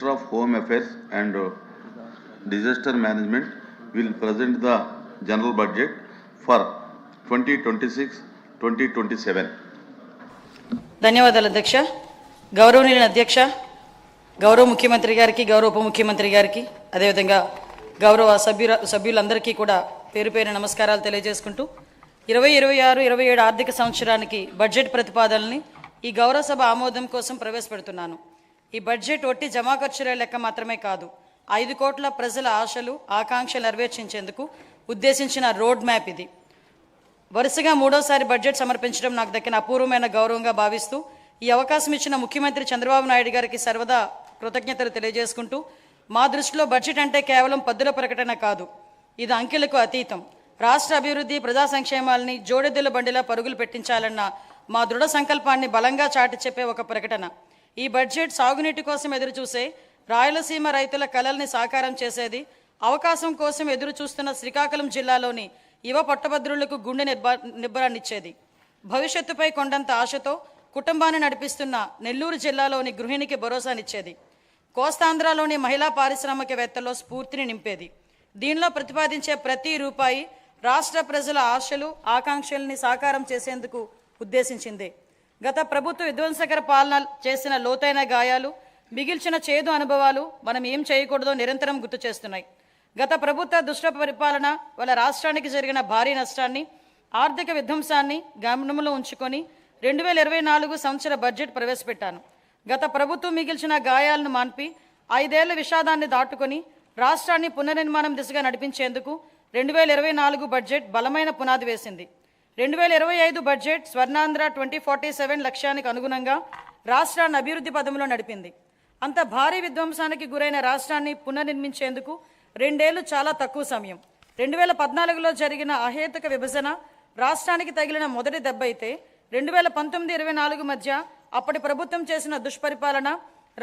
Minister of Home Affairs and uh, Disaster Management will present the general budget for 2026-2027. ధన్యవాదాలు అధ్యక్ష గౌరవనీయుల అధ్యక్ష గౌరవ ముఖ్యమంత్రి గారికి గౌరవ ఉప ముఖ్యమంత్రి గారికి అదేవిధంగా గౌరవ సభ్యుల సభ్యులందరికీ కూడా పేరు పేరు నమస్కారాలు తెలియజేసుకుంటూ ఇరవై ఇరవై ఆరు ఇరవై ఏడు ఆర్థిక సంవత్సరానికి బడ్జెట్ ప్రతిపాదనని ఈ గౌరవ సభ ఆమోదం కోసం ప్రవేశపెడుతున్నాను ఈ బడ్జెట్ ఒట్టి జమా ఖర్చుల లెక్క మాత్రమే కాదు ఐదు కోట్ల ప్రజల ఆశలు ఆకాంక్షలు నెరవేర్చేందుకు ఉద్దేశించిన రోడ్ మ్యాప్ ఇది. వరుసగా మూడోసారి బడ్జెట్ సమర్పించడం నాకు దక్కిన అపూర్వమైన గౌరవంగా భావిస్తూ ఈ అవకాశం ఇచ్చిన ముఖ్యమంత్రి చంద్రబాబు నాయుడు గారికి సర్వదా కృతజ్ఞతలు తెలియజేసుకుంటూ మా దృష్టిలో బడ్జెట్ అంటే కేవలం పద్దుల ప్రకటన కాదు ఇది అంకెలకు అతీతం. రాష్ట్ర అభివృద్ధి ప్రజా సంక్షేమాల్ని జోడెద్దుల బండిలా పరుగులు పెట్టించాలన్న మా దృఢ సంకల్పాన్ని బలంగా చాటి చెప్పే ఒక ప్రకటన. ఈ బడ్జెట్ సాగునీటి కోసం ఎదురుచూసే రాయలసీమ రైతుల కలల్ని సాకారం చేసేది అవకాశం కోసం ఎదురు చూస్తున్న శ్రీకాకుళం జిల్లాలోని యువ పట్టభద్రులకు గుండె నిర్భ నిబ్బరాన్నిచ్చేది భవిష్యత్తుపై కొండంత ఆశతో కుటుంబాన్ని నడిపిస్తున్న నెల్లూరు జిల్లాలోని గృహిణికి భరోసానిచ్చేది. కోస్తాంధ్రలోని మహిళా పారిశ్రామికవేత్తల్లో స్ఫూర్తిని నింపేది. దీనిలో ప్రతిపాదించే ప్రతి రూపాయి రాష్ట్ర ప్రజల ఆశలు ఆకాంక్షల్ని సాకారం చేసేందుకు ఉద్దేశించింది. గత ప్రభుత్వ విధ్వంసకర పాలన చేసిన లోతైన గాయాలు మిగిల్చిన చేదు అనుభవాలు మనం ఏం చేయకూడదో నిరంతరం గుర్తు చేస్తున్నాయి. గత ప్రభుత్వ దుష్ట పరిపాలన వల్ల రాష్ట్రానికి జరిగిన భారీ నష్టాన్ని ఆర్థిక విధ్వంసాన్ని గమనంలో ఉంచుకొని రెండు వేల ఇరవై నాలుగు సంవత్సర బడ్జెట్ ప్రవేశపెట్టాను. గత ప్రభుత్వం మిగిల్చిన గాయాలను మాన్పి ఐదేళ్ళ విషాదాన్ని దాటుకొని రాష్ట్రాన్ని పునర్నిర్మాణం దిశగా నడిపించేందుకు రెండు వేల ఇరవై నాలుగు బడ్జెట్ బలమైన పునాది వేసింది. రెండు వేల ఇరవై ఐదు budget Swarnandhra twenty forty seven లక్ష్యానికి అనుగుణంగా రాష్ట్రాన్ని అభివృద్ధి పదంలో నడిపింది. అంత భారీ విధ్వంసానికి గురైన రాష్ట్రాన్ని పునర్నిర్మించేందుకు రెండేళ్ళు చాలా తక్కువ సమయం. రెండు వేల పద్నాలుగులో జరిగిన అహేతుక విభజన రాష్ట్రానికి తగిలిన మొదటి దెబ్బ అయితే రెండు వేల పంతొమ్మిది ఇరవై నాలుగు మధ్య అప్పటి ప్రభుత్వం చేసిన దుష్పరిపాలన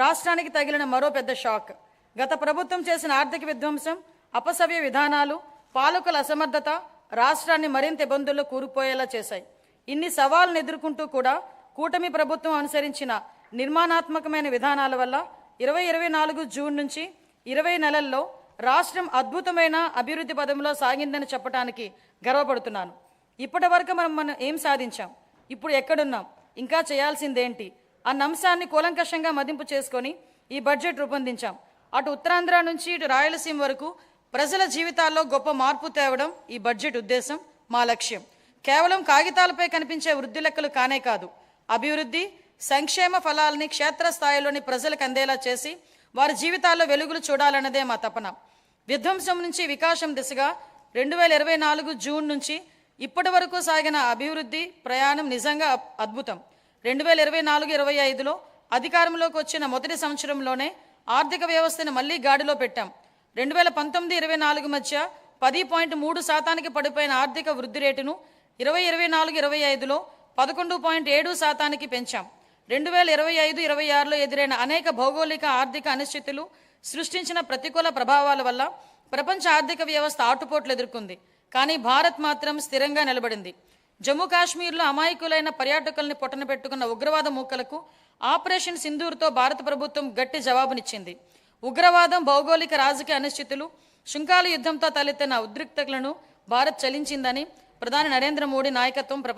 రాష్ట్రానికి తగిలిన మరో పెద్ద షాక్. గత ప్రభుత్వం చేసిన ఆర్థిక విధ్వంసం అపసవ్య విధానాలు పాలకుల అసమర్థత రాష్ట్రాన్ని మరింత ఇబ్బందుల్లో కూరుకుపోయేలా చేశాయి. ఇన్ని సవాళ్ళను ఎదుర్కొంటూ కూడా కూటమి ప్రభుత్వం అనుసరించిన నిర్మాణాత్మకమైన విధానాల వల్ల ఇరవై ఇరవై నాలుగు జూన్ నుంచి ఇరవై నెలల్లో రాష్ట్రం అద్భుతమైన అభివృద్ధి పదంలో సాగిందని చెప్పడానికి గర్వపడుతున్నాను. ఇప్పటి వరకు మనం మనం ఏం సాధించాం? ఇప్పుడు ఎక్కడున్నాం? ఇంకా చేయాల్సిందేంటి? అన్న అంశాన్ని కూలంకషంగా మదింపు చేసుకొని ఈ బడ్జెట్ రూపొందించాం. అటు ఉత్తరాంధ్ర నుంచి ఇటు రాయలసీమ వరకు ప్రజల జీవితాల్లో గొప్ప మార్పు తేవడం ఈ బడ్జెట్ ఉద్దేశం మా లక్ష్యం. కేవలం కాగితాలపై కనిపించే వృద్ధి లెక్కలు కానే కాదు. అభివృద్ధి సంక్షేమ ఫలాల్ని క్షేత్రస్థాయిలోని ప్రజలకు అందేలా చేసి వారి జీవితాల్లో వెలుగులు చూడాలన్నదే మా తపన. విధ్వంసం నుంచి వికాసం దిశగా రెండు వేల ఇరవై నాలుగు జూన్ నుంచి ఇప్పటి వరకు సాగిన అభివృద్ధి ప్రయాణం నిజంగా అద్భుతం. రెండు వేల ఇరవై నాలుగు ఇరవై ఐదులో అధికారంలోకి వచ్చిన మొదటి సంవత్సరంలోనే ఆర్థిక వ్యవస్థను మళ్ళీ గాడిలో పెట్టాం. రెండు వేల పంతొమ్మిది ఇరవై నాలుగు మధ్య పది పాయింట్ మూడు శాతానికి పడిపోయిన ఆర్థిక వృద్ధి రేటును ఇరవై ఇరవై నాలుగు ఇరవై ఐదులో పదకొండు పాయింట్ ఏడు శాతానికి పెంచాం. రెండు వేల ఇరవై ఐదు ఇరవై ఆరులో ఎదురైన అనేక భౌగోళిక ఆర్థిక అనిశ్చితులు సృష్టించిన ప్రతికూల ప్రభావాల వల్ల ప్రపంచ ఆర్థిక వ్యవస్థ ఆటుపోట్లు ఎదుర్కొంది. కానీ భారత్ మాత్రం స్థిరంగా నిలబడింది. జమ్మూ కాశ్మీర్లో అమాయకులైన పర్యాటకుల్ని పొట్టన పెట్టుకున్న ఉగ్రవాద మూకలకు ఆపరేషన్ సింధూర్తో భారత ప్రభుత్వం గట్టి జవాబునిచ్చింది. ఉగ్రవాదం భౌగోళిక రాజకీయ అనిశ్చితులు శుంకాల యుద్ధంతో తలెత్తిన ఉద్రిక్తతలను భారత్ చలించిందని ప్రధాని నరేంద్ర మోడీ నాయకత్వం ప్రపంచ